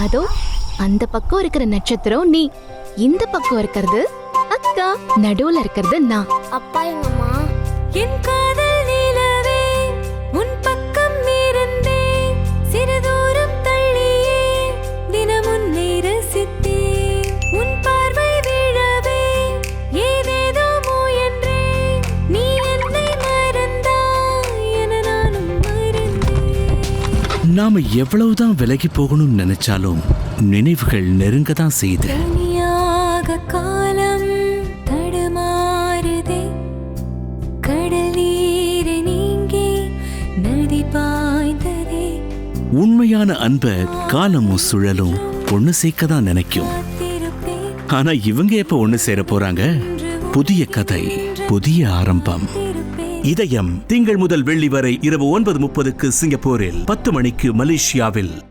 அதோ அந்த பக்கம் இருக்கிற நட்சத்திரம் நீ இந்த பக்கம் இருக்கிறது அக்கா. நடுவுல இருக்கிறது நான். அப்பா எங்கம்மா? என் நாம எவ்வளவுதான் விலகி போகணும்னு நினைச்சாலும் நினைவுகள் நெருங்க தான் செய்யுது காலம் தடுமாறுதே. கடல் நீரை நீங்கி நதி பாய்ந்ததே. உண்மையான அன்ப காலமும் சுழலும் ஒண்ணு சேர்க்க தான் நினைக்கும் ஆனா இவங்க எப்ப ஒண்ணு சேர போறாங்க? புதிய கதை புதிய ஆரம்பம். இதயம் திங்கள் முதல் வெள்ளி வரை இரவு ஒன்பது முப்பதுக்கு சிங்கப்பூரில் பத்து மணிக்கு மலேசியாவில்.